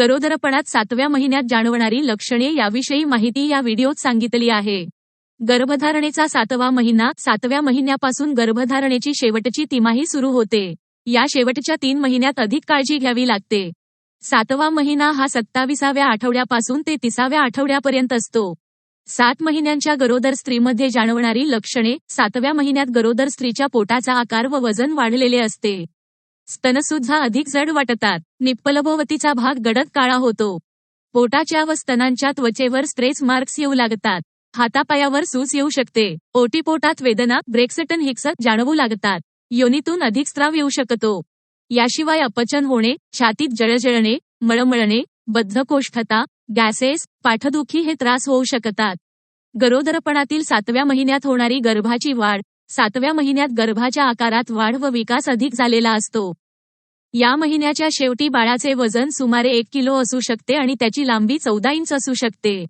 गरोदरपणात सातव्या महिन्यात जाणवणारी लक्षणे याविषयी माहिती या व्हिडिओत सांगितली आहे. गर्भधारणेचा सातवा महिना सातव्या महिन्यापासून गर्भधारणेची शेवटची तिमाही सुरू होते. या शेवटच्या तीन महिन्यात अधिक काळजी घ्यावी लागते. सातवा महिना हा सत्ताविसाव्या आठवड्यापासून ते तिसाव्या आठवड्यापर्यंत असतो. सात महिन्यांच्या गरोदर स्त्रीमध्ये जाणवणारी लक्षणे सातव्या महिन्यात गरोदर स्त्रीच्या पोटाचा आकार व वजन वाढलेले असते. स्तनसुद्धा अधिक जड वाटतात. निप्पलभोवतीचा भाग गडद काळा होतो. पोटाच्या व स्तनांच्या त्वचेवर स्ट्रेस मार्क्स येऊ लागतात. हातापायावर सूस येऊ शकते. ओटीपोटात वेदना ब्रेक्सटन हिक्सत जाणवू लागतात. योनीतून अधिक स्त्राव येऊ शकतो. याशिवाय अपचन होणे छातीत जळजळणे मळमळणे बद्धकोष्ठता गॅसेस पाठदुखी हे त्रास होऊ शकतात. गरोदरपणातील सातव्या महिन्यात होणारी गर्भाची वाढ सातव्या महिन्यात गर्भाच्या आकारात वाढ व विकास अधिक झालेला असतो. या महिन्याच्या शेवटी बाळाचे वजन सुमारे एक किलो असू शकते आणि त्याची लांबी चौदा इंच असू शकते.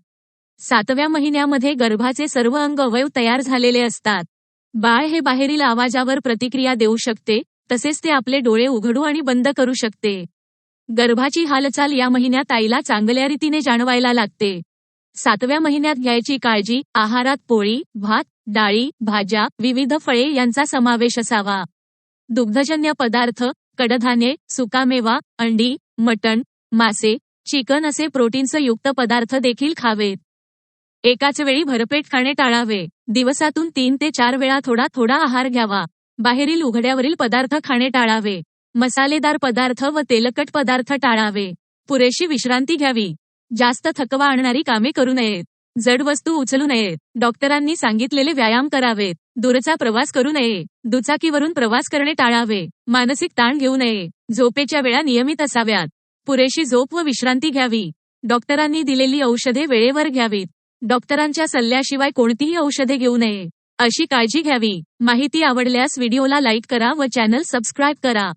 सातव्या महिन्यामध्ये गर्भाचे सर्व अंग अवयव तयार झालेले असतात. बाळ हे बाहेरील आवाजावर प्रतिक्रिया देऊ शकते तसेच ते आपले डोळे उघडू आणि बंद करू शकते. गर्भाची हालचाल या महिन्यात आईला चांगल्या रीतीने जाणवायला लागते. सातव्या महिन्यात घ्यायची काळजी आहारात पोळी भात डाळी भाज्या विविध फळे यांचा समावेश असावा. दुग्धजन्य पदार्थ कडधान्ये सुकामेवा अंडी मटण मासे चिकन असे प्रोटीन्स युक्त पदार्थ देखील खावेत. एकाच वेळी भरपेट खाणे टाळावे. दिवसातून तीन ते चार वेळा थोडा थोडा आहार घ्यावा. बाहेरील उघड्यावरील पदार्थ खाणे टाळावे. मसालेदार पदार्थ व तेलकट पदार्थ टाळावे. पुरेशी विश्रांती घ्यावी. जास्त थकवा आणणारी कामे करू नयेत. जड वस्तू उचलू नयेत. डॉक्टरांनी सांगितलेले व्यायाम करावेत. दूरचा प्रवास करू नये. दुचाकीवरून प्रवास करणे टाळावे. मानसिक ताण घेऊ नये. झोपेच्या वेळा नियमित असाव्यात. पुरेशी झोप व विश्रांती घ्यावी. डॉक्टरांनी दिलेली औषधे वेळेवर घ्यावीत. डॉक्टरांच्या सल्ल्याशिवाय कोणतीही औषधे घेऊ नये. अशी काळजी घ्यावी. माहिती आवडल्यास व्हिडिओला लाईक करा व चॅनल सबस्क्राईब करा.